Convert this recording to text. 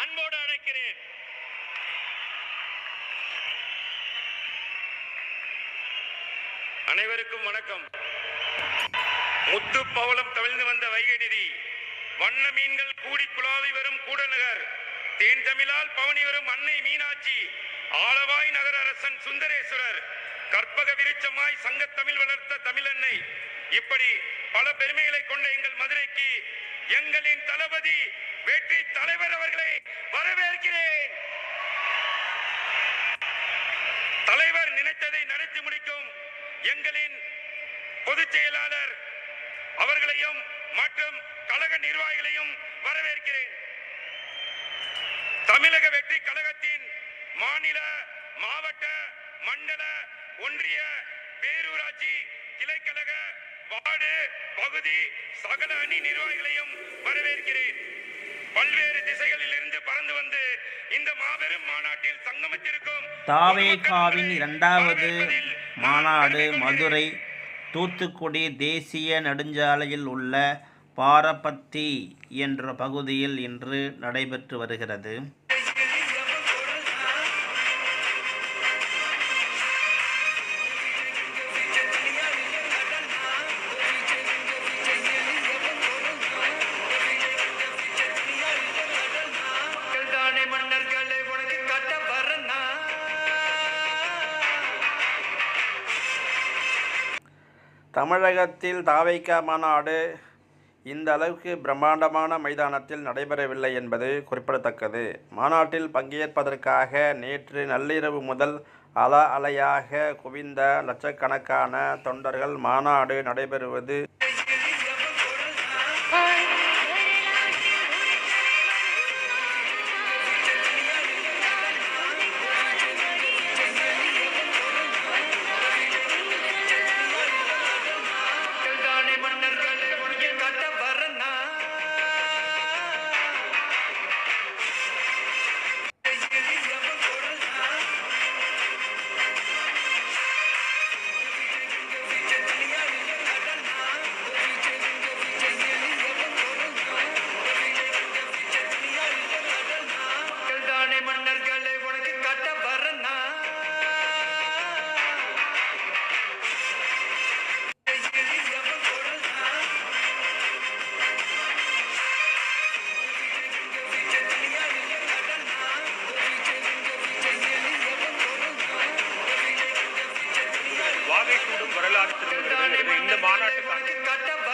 அன்போடு அழைக்கிறேன். அனைவருக்கும் வணக்கம். முத்து பவளம் தவிழ்ந்து வந்த வைகை நிதி வண்ண மீன்கள் கூடி குழாவி வரும் கூடநகர் தேன் தமிழால் பவனி வரும் அன்னை மீனாட்சி ஆளவாய் நகர அரசன் சுந்தரேஸ்வரர் கற்பக விருட்சமாய் சங்கத்தமிழ் வளர்த்த தமிழன்னை. இப்படி பல பெருமைகளை கொண்ட எங்கள் மதுரைக்கு எங்களின் தளபதி வெற்றி தலைவர் அவர்களை வரவேற்கிறேன். தலைவர் நினைத்ததை நடத்தி முடிக்கும் எங்களின் பொதுச் செயலாளர் அவர்களையும் மற்றும் கழக நிர்வாகிகளையும் வரவேற்கிறேன். தமிழக வெற்றி கழகத்தின் மாநில மாவட்ட மண்டல ஒன்றிய பேரூராட்சி கிளைக்கழக வார்டு பகுதி சகல அணி நிர்வாகிகளையும் வரவேற்கிறேன். பல்வேறு திசைகளில் இருந்து பறந்து வந்து இந்த மாபெரும் மாநாட்டில் சங்கமித்திருக்கும் தாவேகாவின் இரண்டாவது மாநாடு மதுரை தூத்துக்குடி தேசிய நெடுஞ்சாலையில் உள்ள பாரபத்தி என்ற பகுதியில் இன்று நடைபெற்று வருகிறது. தமிழகத்தில் தாவைக்கா மாநாடு இந்த அளவுக்கு பிரம்மாண்டமான மைதானத்தில் நடைபெறவில்லை என்பது குறிப்பிடத்தக்கது. மாநாட்டில் பங்கேற்பதற்காக நேற்று நள்ளிரவு முதல் அல அலையாக குவிந்த லட்சக்கணக்கான தொண்டர்கள் மாநாடு நடைபெறுவது வரலாற்று கூடும் வரலாறு இந்த மாநாட்டுக்காக.